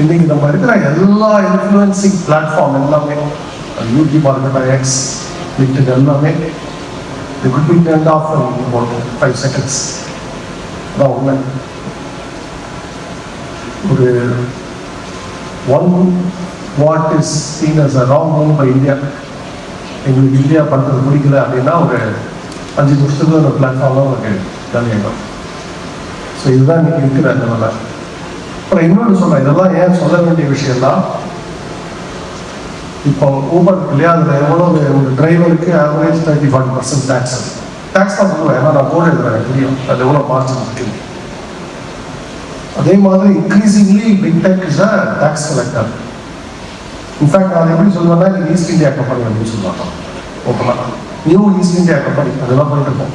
இன்னைக்கு நம்ம இருக்கிற எல்லா இன்ஃப்ளூயன்சிங் பிளாட்ஃபார்ம் எல்லாமே யூடி இருக்கட்டும் எக்ஸ் லிங்க்டின் எல்லாமே the could be turned five seconds about five அதான் உண்மை ஒரு one what is seen as a wrong move by India எங்களுக்கு இந்தியா பண்ணுறது பிடிக்கல அப்படின்னா ஒரு அஞ்சு வருஷத்துக்கு அந்த பிளாட்ஃபார்ம்லாம் உங்களுக்கு காலியாகும் ஸோ இதுதான் இன்னைக்கு இருக்கிற நிலைமை. அப்புறம் இன்னொன்று சொன்னேன் இதெல்லாம் ஏன் சொல்ல வேண்டிய விஷயம்தான் இப்போ ஊபர் இல்லையா அதில் எவ்வளோ ஒரு டிரைவருக்கு average thirty forty percent tax tax தான் சொல்லுவேன் ஏன்னா நான் கோட் எழுதுறேன் தெரியும். அது எவ்வளோ மார்ஜின் இருக்கு அதே மாதிரி increasingly big tech is a tax collector in fact நான் எப்படி சொல்லுவேன்னா ஈஸ்ட் இந்தியா கம்பெனி அப்படின்னு சொல்லுவாங்க. ஓகேவா? நியூ ஈஸ்ட் இந்தியா கம்பெனி அதெல்லாம் பண்ணிட்டு இருக்கோம்.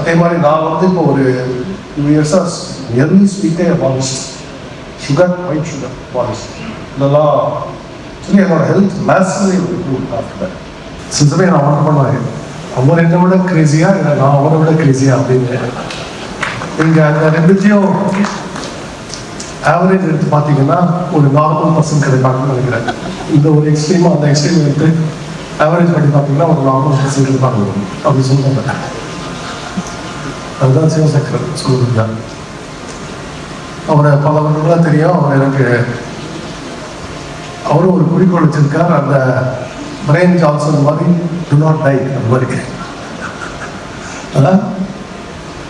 அதே மாதிரி நான் வந்து இப்போ ஒரு டூ இயர்ஸாக nearly ஸ்வீட்டே polish sugar white sugar polish இதெல்லாம் சொல்லி என்னோட ஹெல்த் மேசிவ்லி இம்ப்ரூவ் ஆஃப்டர் சில நான் ஒன்று பண்ணுவாங்க அவர் என்னை விட கிரேசியா இல்லை நான் அவரை விட கிரேசியா அப்படின்னு இங்கே அந்த ரெண்டுத்தையும் ஆவரேஜ் எடுத்து பார்த்தீங்கன்னா ஒரு நார்மல் பர்சன் கிடைப்பாங்கன்னு நினைக்கிறேன் இந்த ஒரு எக்ஸ்ட்ரீமாக அந்த எக்ஸ்ட்ரீம் எடுத்து ஆவரேஜ் பண்ணி பார்த்தீங்கன்னா ஒரு நார்மல் பர்சன் கிடைப்பாங்க அப்படி சொல்லுவாங்க அதுதான் சிவசக்கர் சொல்லுங்க அவரை பல வருடங்களாக தெரியும். அவர் எனக்கு அவரும் ஒரு குறிக்கோள் வச்சிருக்கார். அந்த பிரெயின் ஜான்சன் மாதிரி டு நாட் டை அந்த மாதிரி. அதான்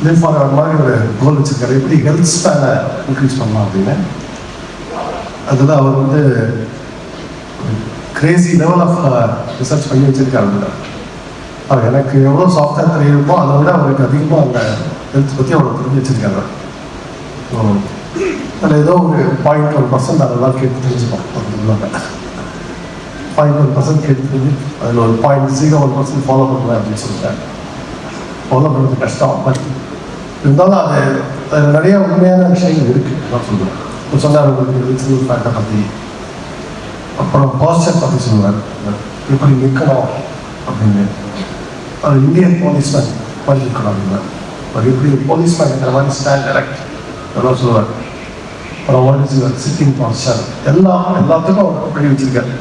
லிவ் ஃபார் அவர் மாதிரி ஒரு கோல் வச்சிருக்காரு. எப்படி ஹெல்த் ஸ்பேனை இன்க்ரீஸ் பண்ணலாம் அப்படின்னு. அதுதான் அவர் வந்து கிரேசி லெவல் ஆஃப் ரிசர்ச் பண்ணி வச்சிருக்காரு. அதுல. அவர் எனக்கு எவ்வளோ சாஃப்ட்வேர் தெரியுமோ அதை விட அவருக்கு அதிகமாக அந்த ஹெல்த் பற்றி அவர் தெரிஞ்சு வச்சிருக்காரு அதில் ஏதோ ஒரு பாயிண்ட் ஒன் பர்சன்ட் அதெல்லாம் கேட்டு தெரிஞ்சுப்போம். பாயிண்ட் ஒன் பர்சன்ட் கேட்டு தெரிஞ்சு அதில் ஒரு point zero one percent follow பண்ணுவேன் அப்படின்னு சொல்லிட்டாங்க ஃபாலோ பண்ணுறது கஷ்டம் பட் இருந்தாலும் அது அதில் நிறைய உண்மையான விஷயங்கள் இருக்குது நான் சொல்லுவேன் இப்போ சொன்னார் உங்களுக்கு ரிச்சுவல் ஃபேக்டை பற்றி அப்புறம் பாஸ்டர் பற்றி சொல்லுவார் எப்படி நிற்கணும் அப்படின்னு. ஒரு இந்தியன் போலீஸ்மேன் மாதிரி இருக்கணும் அப்படின்னு ஒரு எப்படி போலீஸ்மேன் இருக்கிற மாதிரி ஸ்டாண்ட் எலக்ட் அதெல்லாம் சொல்லுவார் அப்புறம் what is your sitting posture எல்லாம் எல்லாத்துக்கும் அவர் அப்படி வச்சிருக்காரு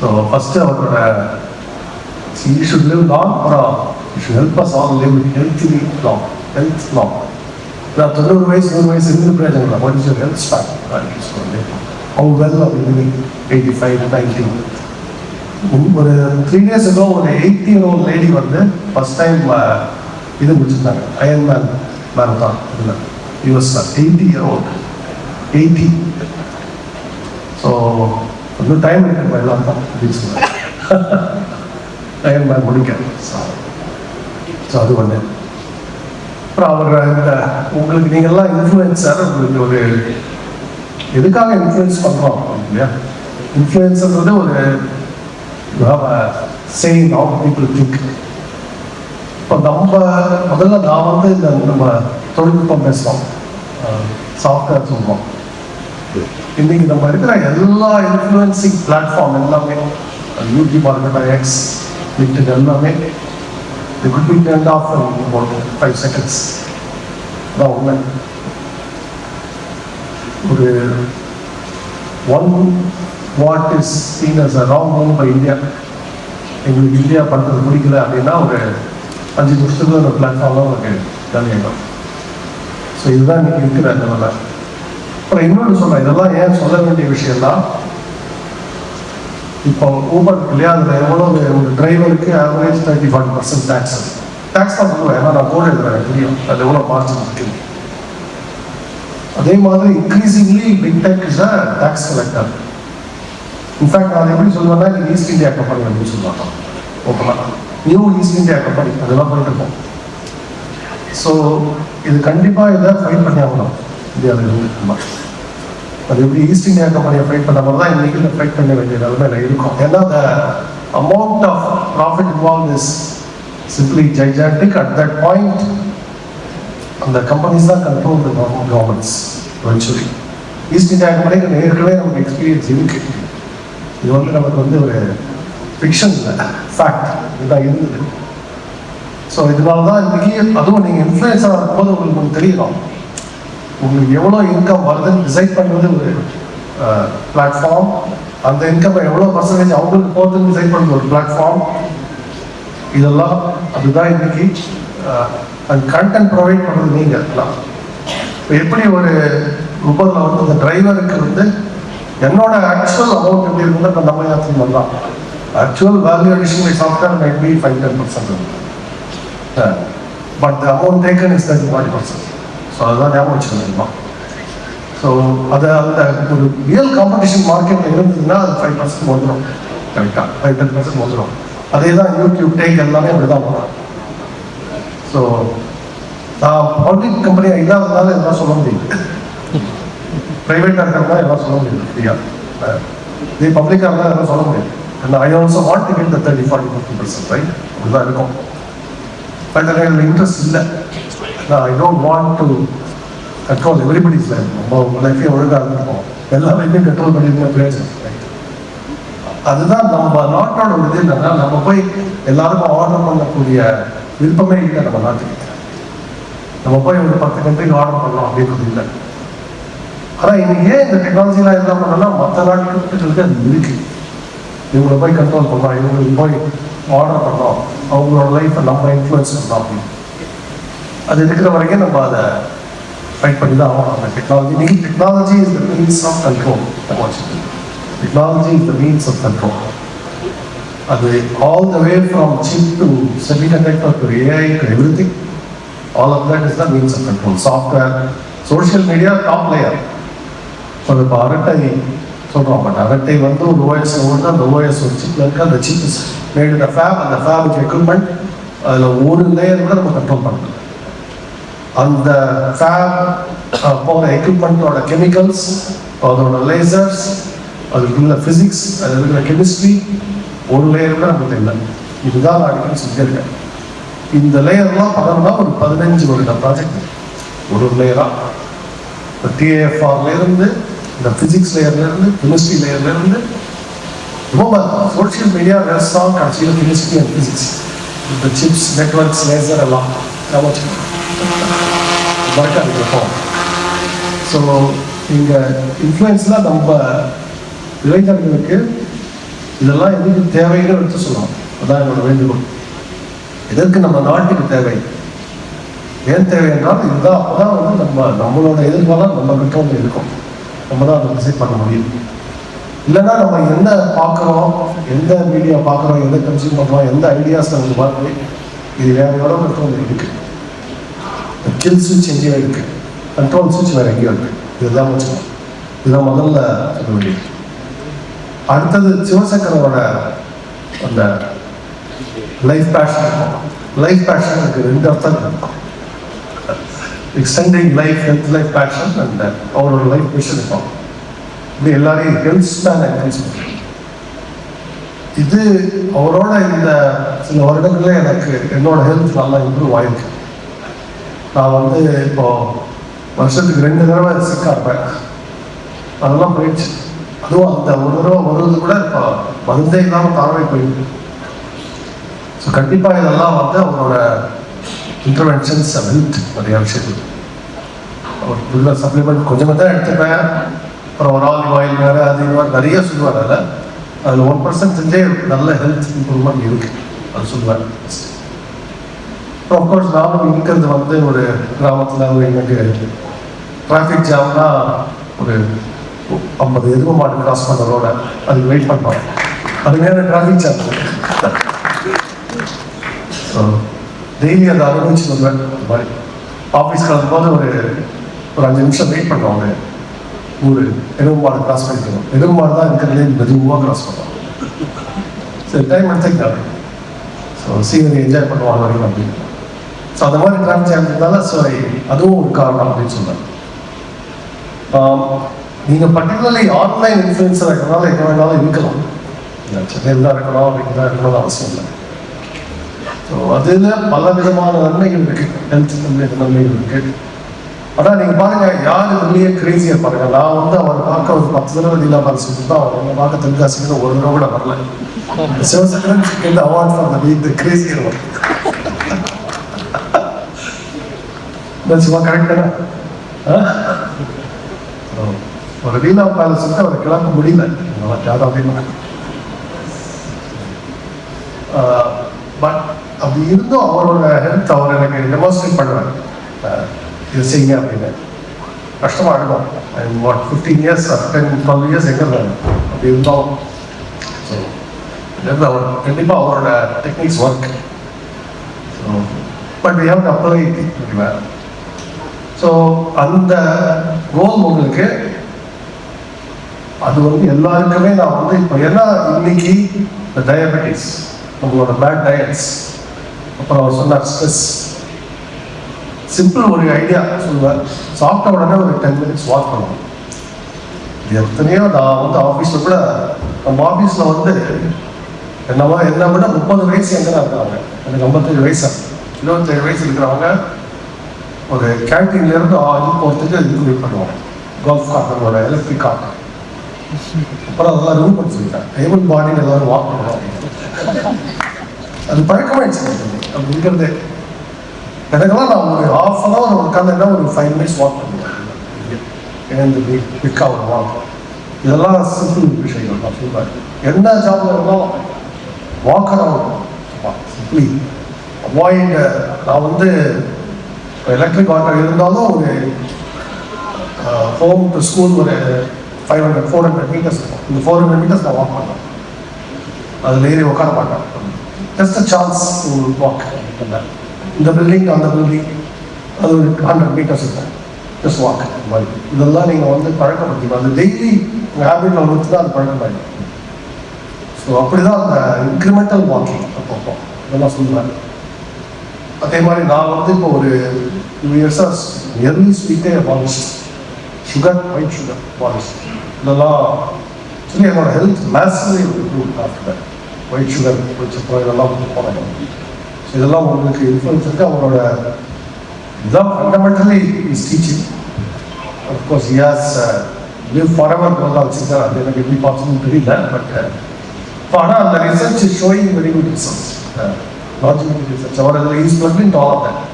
ஸோ ஃபஸ்ட்டு அவரோட யூ ஷுட் லிவ் லாங் அப்புறம் you should help us all live healthy long health long நான் தொண்ணூறு வயசு நூறு வயசு இருந்து பிரயோஜனம் இல்லை what is your health span how well are living eighty five ninety ஒரு த்ரீ டேஸ் ago ஒரு எயிட் இயர் ஓல்ட் லேடி வந்து ஃபர்ஸ்ட் டைம் uh, இது முடிச்சிருந்தாங்க அயன் மேன் மேரத்தான் இதில். யூஎஸ்ல eighty year old eighty so இன்னும் டைம் இருக்கு எல்லாம் தான் அப்படின்னு சொல்லுவேன் அயன் மேன் முடிக்க ஸோ அது ஒன்று அப்புறம் அவர் இந்த உங்களுக்கு நீங்கள்லாம் இன்ஃப்ளூயன்சர் உங்களுக்கு ஒரு எதுக்காக இன்ஃப்ளூயன்ஸ் பண்ணுறோம் இல்லையா? இன்ஃப்ளூயன்ஸ்ன்றது ஒரு you have a say in how people think. இப்போ நம்ம முதல்ல நான் வந்து இந்த நம்ம தொழில்நுட்பம் பேசுகிறோம் சாஃப்ட்வேர் சொல்லுவோம் இன்னைக்கு நம்ம இருக்கிற எல்லா இன்ஃப்ளூயன்சிங் பிளாட்ஃபார்ம் எல்லாமே யூடியூப் இருக்கட்டும் எக்ஸ் லிங்க்டின் எல்லாமே it could be turned off in about உண்மை ஒரு one what is seen as a wrong move by India எங்களுக்கு இந்தியா பண்ணுறது பிடிக்கல அப்படின்னா ஒரு அஞ்சு வருஷத்துக்கு அந்த பிளாட்ஃபார்ம்லாம் உங்களுக்கு காலியாகும் ஸோ இதுதான் இன்னைக்கு இருக்கிற நிலைமை அப்புறம் இன்னொன்று சொல்கிறேன் இதெல்லாம் ஏன் சொல்ல வேண்டிய விஷயம்தான் இப்போ ஊபர் இல்லையா அதில் எவ்வளோ ஒரு டிரைவருக்கு average thirty five percent tax tax தான் சொல்லுவேன். ஏன்னா நான் கோட் எழுதுறேன். தெரியும். அது எவ்வளோ மார்ஜின் இருக்குது அதே மாதிரி increasingly big tech is a tax collector in fact நான் எப்படி சொல்லுவேன்னா இது ஈஸ்ட் இந்தியா கம்பெனி அப்படின்னு சொல்லுவாங்க. ஓகேவா நியூ ஈஸ்ட் இந்தியா கம்பெனி அதெல்லாம் பண்ணிட்டு இருக்கோம் ஸோ இது கண்டிப்பாக இதை ஃபைட் பண்ணி ஆகணும். இந்தியாவில் இருந்து நம்ம. அது எப்படி ஈஸ்ட் இந்தியா கம்பெனியை ஃபைட் பண்ண மாதிரி தான் இன்னைக்கு ஃபைட் பண்ண வேண்டிய நிலைமையில இருக்கும். ஏன்னா the amount of profit involved is simply gigantic. At that point அந்த கம்பெனிஸ் தான் control governments eventually East India கம்பெனிக்கு ஏற்கனவே நமக்கு எக்ஸ்பீரியன்ஸ் இருக்குது இது வந்து நமக்கு வந்து ஒரு ஃபிக்ஷன் இல்லை. ஃபேக்ட் இதுதான் இருந்தது. ஸோ இதனால தான் இன்னைக்கு அதுவும் நீங்கள் இன்ஃப்ளூயன்ஸாக இருக்கும்போது உங்களுக்கு ஒன்று தெரியணும் உங்களுக்கு எவ்வளோ இன்கம் வருதுன்னு டிசைட் பண்ணுறது ஒரு பிளாட்ஃபார்ம் அந்த இன்கம் எவ்வளோ பர்சன்டேஜ் அவங்களுக்கு போகுதுன்னு டிசைட் பண்ணுறது ஒரு பிளாட்ஃபார்ம் இதெல்லாம் அதுதான் இன்னைக்கு அது கண்டென்ட் ப்ரொவைட் பண்ணுறது நீங்கள் எல்லாம். இப்போ எப்படி ஒரு உபரில் வந்து அந்த டிரைவருக்கு வந்து என்னோட ஆக்சுவல் அமௌண்ட் எப்படி இருந்தால் இப்போ நம்ம யாத்திரை வரலாம் actual value addition by software might be five ten percent but the amount taken is thirty forty percent so அதுதான் ஞாபகம் வச்சுக்கணுமா ஸோ அதை அந்த ஒரு ரியல் காம்படிஷன் மார்க்கெட் இருந்ததுன்னா அது ஃபைவ் பர்சன்ட் வந்துடும் கரெக்டாக ஃபைவ் டென் பர்சன்ட் வந்துடும் அதே தான் யூடியூப் டேக் எல்லாமே அப்படி தான் வரும். ஸோ நான் பப்ளிக் கம்பெனியாக இல்லாததுனால எல்லாம் சொல்ல முடியுது ப்ரைவேட்டாக இருக்கிறதா எல்லாம் சொல்ல முடியாது. இல்லையா இதே பப்ளிக்காக இருந்தால் எல்லாம் சொல்ல முடியாது. And I also want to get the thirty forty fifty percent right அப்படிதான் இருக்கும். பட் எனக்கு இன்ட்ரெஸ்ட் இல்லை. I don't want to control everybody's life நம்ம லைஃபே ஒழுங்காக இருந்திருப்போம் எல்லா லைஃபையும் கண்ட்ரோல் பண்ணிட்டு பிரயோஜனம் அதுதான் நம்ம நாட்டோட ஒரு இது என்னன்னா நம்ம போய் எல்லாருக்கும் ஆர்டர் பண்ணக்கூடிய விருப்பமே இல்லை நம்ம நாட்டுக்கு. நம்ம போய் ஒரு பத்து கண்ட்ரிக்கு ஆர்டர் பண்ணலாம் அப்படின்றது இல்லை. ஆனால் இன்னைக்கு ஏன் இந்த டெக்னாலஜிலாம் என்ன பண்ணோம்னா மற்ற நாட்களுக்கு அது இருக்கு இவங்களை போய் கண்ட்ரோல் பண்ணலாம் இவங்களுக்கு போய் ஆர்டர் பண்ணலாம் அவங்களோட லைஃப்பை நம்ம இன்ஃப்ளூயன்ஸ் பண்ணலாம் அப்படின்னு. அது இருக்கிற வரைக்கும் நம்ம அதை ஃபைட் பண்ணி தான் ஆகணும். அந்த டெக்னாலஜி நீ technology is the means of control technology is the means of control அது all the way from chip to semiconductor to AI to everything all of that is the means of control software social media top layer so இப்போ அரட்டை சொல்கிறோம் but அரட்டை வந்து ஒரு OS ஓடுது அந்த OS ஒரு சிப்பில் இருக்கு. அந்த சிப் மேட் இந்த ஃபேப் அந்த ஃபேபுக்கு எக்யூப்மெண்ட் அதில் ஒரு லேயர் கூட நம்ம கண்ட்ரோல் பண்ணலாம் அந்த ஃபேப் போகிற எக்யூப்மெண்ட்டோட கெமிக்கல்ஸ் அதோட லேசர்ஸ் அதுக்குள்ள ஃபிசிக்ஸ் அது இருக்கிற கெமிஸ்ட்ரி ஒரு லேயர் கூட நமக்கு இல்லை இதுதான் நான் அடிக்கடி சொல்லியிருக்கேன். இந்த லேயர்லாம் பண்ணணும்னா ஒரு பதினஞ்சு வருட ப்ராஜெக்ட் ஒரு ஒரு லேயராக இப்போ டிஏஎஃப்ஆர்லேருந்து இந்த ஃபிசிக்ஸ் லேயர்லேருந்து கெமிஸ்ட்ரி லேயர்லேருந்து ரொம்ப சோஷியல் மீடியா ரெஸ்டாங் கடைசியில் கெமிஸ்ட்ரி அண்ட் ஃபிசிக்ஸ் இந்த சிப்ஸ் நெட்ஒர்க்ஸ் லேசர் எல்லாம் ஞாபகம் இருக்கும் ஸோ இங்கே இன்ஃப்ளூயன்ஸ்லாம் நம்ம இளைஞர்களுக்கு இதெல்லாம் எதுக்கு தேவைன்னு எடுத்து சொல்லலாம் அதான் என்னோட வேண்டுகோள். எதற்கு நம்ம நாட்டுக்கு தேவை? ஏன் தேவை என்றால் இதுதான் அப்பதான் வந்து நம்ம நம்மளோட எதிர்காலம் நம்ம கண்ட்ரோலில் இருக்கும். நம்ம தான் அதை டிசைட் பண்ண முடியும். இல்லைன்னா நம்ம என்ன பார்க்குறோம் எந்த மீடியா பார்க்குறோம் எந்த கன்சியூம் பண்ணுறோம் எந்த ஐடியாஸ் நமக்கு பார்க்குறது இது வேற இடம் கண்ட்ரோல் இருக்குது கில் சுவிட்ச் எங்கேயோ இருக்குது கண்ட்ரோல் சுவிட்ச் வேறு எங்கேயோ இருக்குது இதுதான் வச்சுக்கணும் இதுதான் முதல்ல சொல்ல வேண்டியது. அடுத்தது சிவசங்கரோட அந்த லைஃப் பேஷன் லைஃப் பேஷனுக்கு ரெண்டு அர்த்தம் இருக்கும். Extending life health life passion and அவரோட லைஃப் மிஷன் இருக்கும் இது எல்லாரையும் ஹெல்த் ஸ்பேன் என்கரேஜ் பண்ணுறேன் இது அவரோட இந்த சில வருடங்களே எனக்கு என்னோட ஹெல்த் நல்லா இம்ப்ரூவ் ஆயிருக்கு. நான் வந்து இப்போ வருஷத்துக்கு ரெண்டு தடவை சிக்கா இருப்பேன். அதெல்லாம் போயிடுச்சு. அதுவும் அந்த ஒரு தடவை வருவது கூட இப்போ மருந்தே இல்லாமல் தானே போயிடுது. ஸோ கண்டிப்பாக இதெல்லாம் வந்து அவரோட இன்டர்வென்ஷன்ஸ் ஹெல்த் நிறைய விஷயத்துக்கு அவர் உள்ள சப்ளிமெண்ட் கொஞ்சமாக தான் எடுத்துப்பேன். அப்புறம் ஒரு ஆலிவ் ஆயில் வேறு அது மாதிரி நிறைய சொல்லுவார் அதில். அதில் ஒன் பர்சன்ட் செஞ்சே நல்ல ஹெல்த் இம்ப்ரூவ்மெண்ட் இருக்குது அது சொல்லுவார். அப்புறம் அஃப்கோர்ஸ் நானும் இருக்கிறது வந்து ஒரு கிராமத்தில் ஒரு எனக்கு டிராஃபிக் ஜாம்னா ஒரு ஐம்பது எதுவும் மாட்டு கிராஸ் பண்ண ரோட அதுக்கு வெயிட் பண்ணுவாங்க. அது நேரம் டிராஃபிக் ஜாம் ஸோ டெய்லி அதை அனுபவிச்சு வருவேன் அந்த மாதிரி ஆஃபீஸ் கிளம்பும்போது ஒரு ஒரு அஞ்சு நிமிஷம் வெயிட் பண்ணுவாங்க ஊர் எருவு மாடு கிராஸ் பண்ணிக்கணும் எருவு தான் இருக்கிறதே மெதுவாக கிராஸ் பண்ணுவாங்க சரி டைம் எடுத்துக்கிட்டாங்க ஸோ சீனரி என்ஜாய் பண்ணுவாங்க அப்படின்னு ஸோ அந்த மாதிரி டிராஃபிக் ஜாம் ஸோ அதுவும் ஒரு காரணம் அப்படின்னு சொன்னாங்க நீங்கள் பர்டிகுலர்லி ஆன்லைன் இன்ஃப்ளூயன்ஸர் இருக்கிறனால எங்கே வேணாலும் இருக்கலாம் சென்னையில் தான் இருக்கணும் அப்படிங்கிறதா இருக்கணும்னு அவசியம் இல்லை ஸோ அதில் பல விதமான நன்மைகள் இருக்கு. ஹெல்த் நன்மைகள் இருக்கு. ஆனால் நீங்கள் பாருங்க யார் இதுலேயே கிரேசியாக பாருங்க நான் வந்து அவர் பார்க்க ஒரு பத்து தடவை லீலா பால் தான் அவர் என்ன பார்க்க தென்காசிக்கு ஒரு தடவை கூட வரல. சிவசக்கரன் கேட்ட award for the week the crazy சும்மா கரெக்டாக ஒரு லீலா பேலஸ் வந்து அவரை கிளம்ப முடியல. யாரும் அப்படின்னு அது அப்படி இருந்தும் அவரோட ஹெல்த் அவர் எனக்கு டெமான்ஸ்ட்ரேட் பண்ணுவார். இது செய்யுங்க அப்படின்னு. கஷ்டமாக இருக்கும் I what fifteen years ten twelve years எங்கே இருந்தாங்க அப்படி இருந்தோம். ஸோ அவர் கண்டிப்பாக அவரோட techniques work so but we have to apply so அந்த கோல் உங்களுக்கு அது வந்து எல்லாருக்குமே நான் வந்து இப்போ ஏன்னா இன்னைக்கு இந்த டயபெட்டிஸ் உங்களோட பேட் டயட்ஸ் அப்புறம் அவர் சொன்னார் ஸ்ட்ரெஸ் சிம்பிள் ஒரு ஐடியா சொல்லுவேன் சாப்பிட்ட உடனே ஒரு டென் மினிட்ஸ் வாக் பண்ணுவோம் எத்தனையோ நான் வந்து ஆஃபீஸில் கூட நம்ம ஆஃபீஸில் வந்து என்னவா என்ன விட முப்பது வயசு எங்கே தான் இருக்காங்க எனக்கு ஐம்பத்தேழு வயசு. இருபத்தேழு வயசு இருக்கிறவங்க ஒரு கேன்டீன்லேருந்து இது போகிறதுக்கு இது வெயிட் பண்ணுவாங்க. கோல்ஃப் கார்ட்டனோட எலக்ட்ரிக் கார்ட் அப்புறம் அதெல்லாம் ரிமூவ் பண்ணி சொல்லிட்டேன் டேபிள் பாடியில் எல்லாரும் வாக் பண்ணுவாங்க அது பழக்கமாயிடுச்சு அப்படி இருக்கிறது எனக்கெல்லாம் நான் ஒரு ஆஃப் அன் அவர் உட்காந்துன்னா ஒரு ஃபைவ் மினிட்ஸ் வாக் பண்ணுவேன். எழுந்து பிக் ஆகும் இதெல்லாம் சிம்பிள் விஷயங்கள் நான் சொல்லுவேன் என்ன ஜாப் இருந்தாலும் வாக்கராக அரவுண்ட் சிம்பிளி அவாய்ட் நான் வந்து எலக்ட்ரிக் வாக்கர் இருந்தாலும் ஒரு ஹோம் டு ஸ்கூல் ஒரு five hundred four hundred metres இருக்கும். இந்த ஃபோர் ஹண்ட்ரட் மீட்டர்ஸ் நான் வாக் பண்ணேன் அதில் ஏறி உட்கார மாட்டேன். ஜஸ்ட் சான்ஸ் வாக் இந்த பில்டிங் அந்த பில்டிங் அது ஒரு ஹண்ட்ரட் மீட்டர்ஸ் இருக்கும் ஜஸ்ட் வாக் மாதிரி இதெல்லாம் நீங்கள் வந்து பழக்கப்படுத்திக்கணும் அந்த டெய்லி ஹேபிட்டில் வந்து தான் அது பழக்கமாயிடும் ஸோ அப்படி தான் அந்த இன்க்ரிமெண்டல் வாக்கிங் அப்பப்போ. இதெல்லாம் சொல்லுவாங்க. அதே மாதிரி நான் வந்து இப்போ ஒரு டூ இயர்ஸாக early ஸ்வீட்டே polish sugar white sugar polish இதெல்லாம் சொல்லி என்னோட health massively improve after white sugar வச்சப்போ இதெல்லாம் போனோம் ஸோ இதெல்லாம் உங்களுக்கு இன்ஃப்ளூன்ஸ் இருக்கு அவரோட இதுதான் fundamentally is teaching of course he's live for ever நல்லா வச்சுருக்காரு அது எனக்கு எப்படி பாசிபிள் தெரியல பட் ஆனால் அந்த research is showing very good research logical research. Our he is plugged into all of that.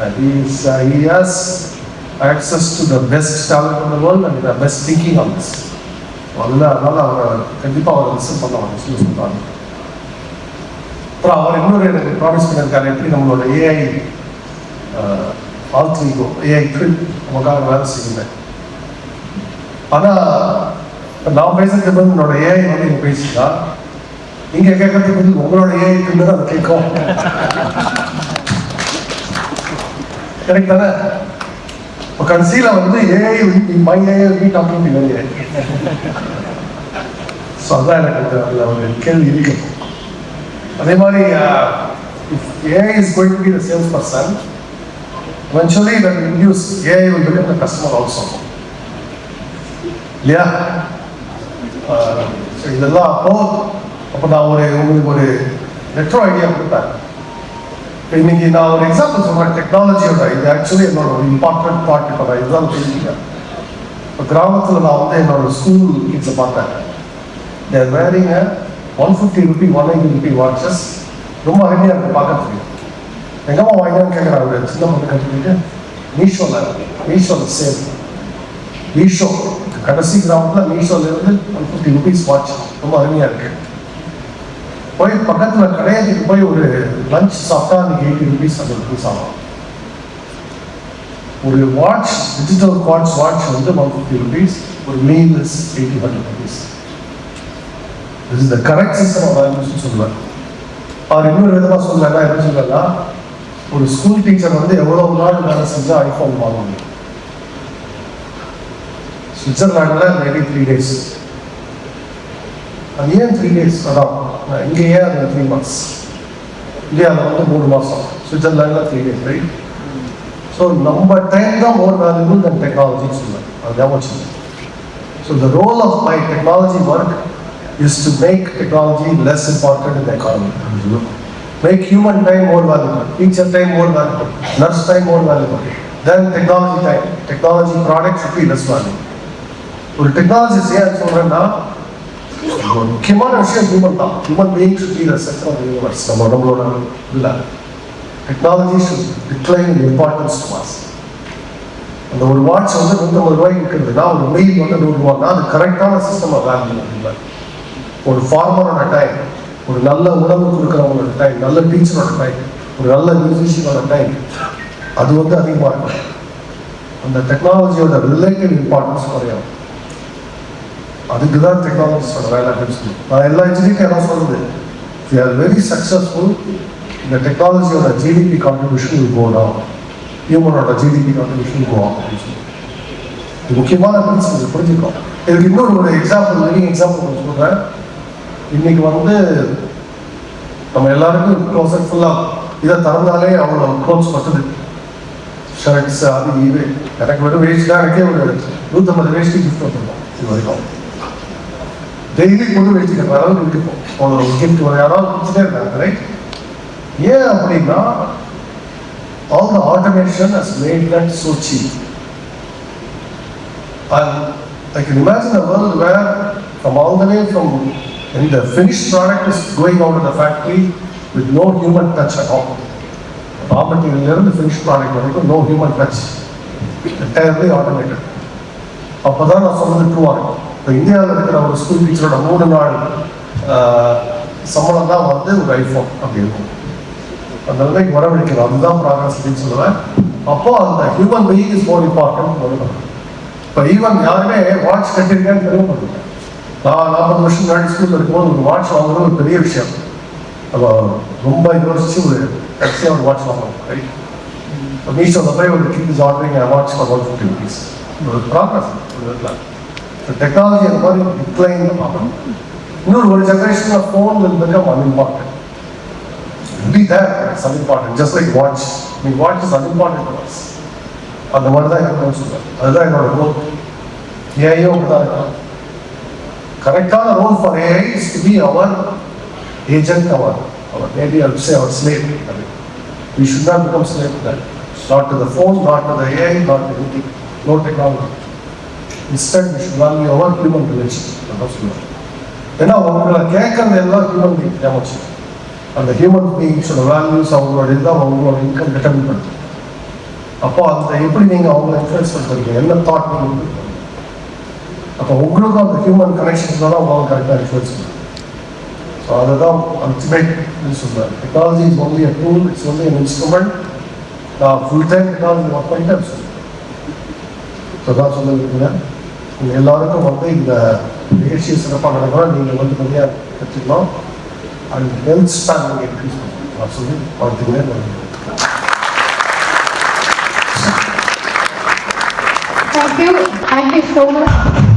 And he, is, uh, he has access to the best talent in the world and the best thinking on this. அதில் அதனால் அவரை கண்டிப்பாக அவரை miss பண்ணுவாங்க சொல்லி சொல்கிறாங்க அப்புறம் அவர் இன்னொரு எனக்கு ப்ராமிஸ் பண்ணியிருக்காரு எப்படி நம்மளோட ஏஐ ஆல்த்ரிகோ ஏஐ ட்ரிப் நமக்காக வேலை செய்யுங்க ஆனால் நான் பேசுறதுக்கு வந்து என்னோட ஏஐ வந்து நீங்கள் பேசிட்டா நீங்க கேட்கறதுக்கு வந்து உங்களோட ஏஐ ட்ரில் தான் கேட்கும். எனக்கு தானே இப்போ கடைசியில் வந்து AI my AI me talking to so அதான் எனக்கு அதில் ஒரு கேள்வி இருக்கு. அதே மாதிரி AI is going to be the sales person eventually when we AI AI will become the customer also. இல்லையா? Uh, இதெல்லாம் அப்போ அப்போ நான் ஒரு உங்களுக்கு ஒரு ரெட்ரோ ஐடியா கொடுத்தேன். இன்னைக்கு நான் ஒரு எக்ஸாம்பிள் சொல்கிறேன் டெக்னாலஜியோட இது ஆக்சுவலி என்னோட ஒரு இம்பார்ட்டன்ட் பார்ட் இப்போ நான் இதுதான் தெரிஞ்சுக்கிறேன் இப்போ கிராமத்தில் நான் வந்து என்னோட ஸ்கூல் கிட்ஸை பார்த்தேன் there வேரிங்க one fifty rupee one eighty rupee watches ரொம்ப அருமையாக இருக்குது பார்க்கறதுக்கு. எங்கம்மா வாங்கினான்னு கேட்குறான் ஒரு சின்ன பொண்ணு கட்டிக்கிட்டு மீஷோவில் மீஷோவில் சேல். மீஷோ கடைசி கிராமத்தில் மீஷோல இருந்து ஒன் ஃபிஃப்டி ருபீஸ் வாட்ச் ரொம்ப அருமையாக இருக்குது போய் பக்கத்தில் கடையத்துக்கு போய் ஒரு லஞ்ச் சாப்பிட்டா அன்னைக்கு எயிட்டி ருபீஸ் ஹண்ட்ரட் ருபீஸ் ஆகும். ஒரு வாட்ச் டிஜிட்டல் வாட்ச் வாட்ச் வந்து ஒன் ஃபிஃப்டி ருபீஸ் ஒரு meal is eighty hundred rupees is the correct system of values சொல்லுவேன். அவர் இன்னொரு விதமாக சொல்லலாம் எப்படி சொல்லலாம் ஒரு ஸ்கூல் டீச்சர் வந்து எவ்வளவு நாள் வேலை செஞ்சால் ஐஃபோன் வாங்க சுவிட்சர்லாண்டில் மேபி த்ரீ டேஸ் அது ஏன் த்ரீ டேஸ் அதான். இங்கே ஏன் அது த்ரீ மந்த்ஸ் இந்தியாவில் வந்து மூணு மாதம் சுவிட்சர்லாண்டில் த்ரீ டேஸ் ரைட் ஸோ நம்ம டைம் தான் மோர் வேல்யூபிள் தன் டெக்னாலஜின்னு சொல்லுவேன் அது ஞாபகம் so the role of my technology work is to make technology less important in economy make human time more valuable, teacher time more valuable, nurse time more valuable, then technology time. Technology product should be less valuable. ஒரு technology ஏன் சொல்றேன்னா ஒரு முக்கியமான விஷயம் human தான் human being should be the centre of universe நம்ம நம்மளோட இல்லை technology should decline importance to us அந்த ஒரு வாட்ச் வந்து நூற்றம்பது ரூபாய்க்கு இருக்கிறதுனா ஒரு மெயில் வந்து நூறு ரூபாய்னா அது கரெக்டான சிஸ்டம் வேல்யூ இல்லை ஒரு ஃபார்மரோட டைம் ஒரு நல்ல உணவு கொடுக்குறவங்களோட டைம் நல்ல டீச்சரோட டைம் ஒரு நல்ல மியூசிஷியனோட டைம் அது வந்து அதிகமாக இருக்கும் அந்த டெக்னாலஜியோட ரிலேட்டட் இம்பார்ட்டன்ஸ் குறையும் அதுக்கு தான் டெக்னாலஜிஸோட வேலை அப்படின்னு சொல்லி நான் எல்லா இன்ஜினியரிங் என்ன சொல்றது. வி ஆர் வெரி சக்ஸஸ்ஃபுல் இந்த டெக்னாலஜியோட ஜிடிபி கான்ட்ரிபியூஷன் போகலாம் ஹியூமனோட ஜிடிபி கான்ட்ரிபியூஷன் போகும் அப்படின்னு சொல்லி. இது முக்கியமான பிரின்சிபல் புரிஞ்சுக்கோம் இதுக்கு இன்னொரு ஒரு எக்ஸாம்பிள் லிவிங் எக்ஸாம்பிள் சொல்கிறேன் இன்னைக்கு வந்து நம்ம எல்லாருக்கும் க்ளோசட் ஃபுல்லாக இதை திறந்தாலே அவ்வளோ க்ளோஸ் பட்டுது ஷர்ட்ஸ் அது இது. எனக்கு வெறும் வேஸ்ட் தான் எனக்கே ஒரு நூற்றம்பது வேஸ்ட்டு கிஃப்ட் வந்துருக்கோம் இது வரைக்கும். டெய்லி புது வேஷ்டி கட்டுற அளவுக்கு இருக்கும் ஒரு கிஃப்ட் ஒரு யாராவது கொடுத்துட்டே இருக்காங்க ரைட் ஏன் அப்படின்னா all the automation has made that so cheap. And I can imagine a world where from all the way from when the finished product is going out of the factory with no human touch at all. Raw material இருந்து finished product வரைக்கும் no human touch. Entirely automated. அப்பதான் நான் சொன்னது ட்ரூவாக இருக்கும் இப்போ இந்தியாவில் இருக்கிற ஒரு ஸ்கூல் டீச்சரோட மூணு நாள் சம்பளம் தான் வந்து ஒரு ஐஃபோன் அப்படி இருக்கும். அந்த நிலைக்கு வரவழைக்கணும் அதுதான் ப்ராக்ரஸ் அப்படின்னு சொல்லுவேன். அப்போ அந்த human being is more important இப்போ ஈவன் யாருமே வாட்ச் கட்டிருக்கேன்னு தெரிய மாட்டேங்க நான் நாற்பது வருஷம் முன்னாடி ஸ்கூலில் இருக்கும்போது ஒரு வாட்ச் வாங்குறது ஒரு பெரிய விஷயம். நம்ம ரொம்ப யோசிச்சு ஒரு கடைசியாக ஒரு வாட்ச் வாங்கணும். ரைட் இப்போ மீஷோவில் போய் ஒரு king is ordering watch for one fifty rupees ஒரு ப்ராக்ரஸ் ஒரு The இதில் டெக்னாலஜி அந்த decline டிக்ளைன் பார்க்கணும் இன்னொரு ஒரு ஜென்ரேஷனில் phone will become unimportant. Be there, it's unimportant, just like watch. I mean, watch is unimportant to us. அந்த மாதிரி தான் எனக்கு சொல்லுவேன் அதுதான் என்னோட ரோல் ஏஐயோ அப்படிதான் இருக்கும் கரெக்டான role for AI is to be our agent our our maybe I say our slave we should not become slave that not to the phone not to the AI not to anything no technology instant we our human relation அதான் ஏன்னா அவங்கள கேட்கறது எல்லாம் human being ஞாபகம் அந்த human பீயிங்ஸோட values அவங்களோட இதுதான் அவங்களோட இன்கம் டிட்டர்மின் பண்ணுறது அப்போ அந்த எப்படி நீங்கள் அவங்கள இன்ஃப்ளூயன்ஸ் பண்ணுறீங்க என்ன தாட் நீங்கள் அப்போ உங்களுக்கும் அந்த ஹியூமன் கனெக்ஷன்ஸ் தான் உங்களால் கரெக்டாக இன்ஃப்ளூயன்ஸ் பண்ணுறாங்க ஸோ அதுதான் அல்டிமேட் சொல்கிறார் technology is only a tool it's only an instrument நான் ஃபுல் டைம் டெக்னாலஜி ஒர்க் பண்ணிட்டேன் சொல்லுவேன் ஸோ தான் சொல்ல எல்லாருக்கும் வந்து இந்த நிகழ்ச்சியை சிறப்பாக நடக்கணும் நீங்கள் வந்து நிறையா கற்றுக்கணும் அண்ட் ஹெல்த் ஸ்பேன் நீங்கள் இன்க்ரீஸ் பண்ணணும் நான் சொல்லி வாழ்த்துக்கிறேன் Thank you. Thank you so much.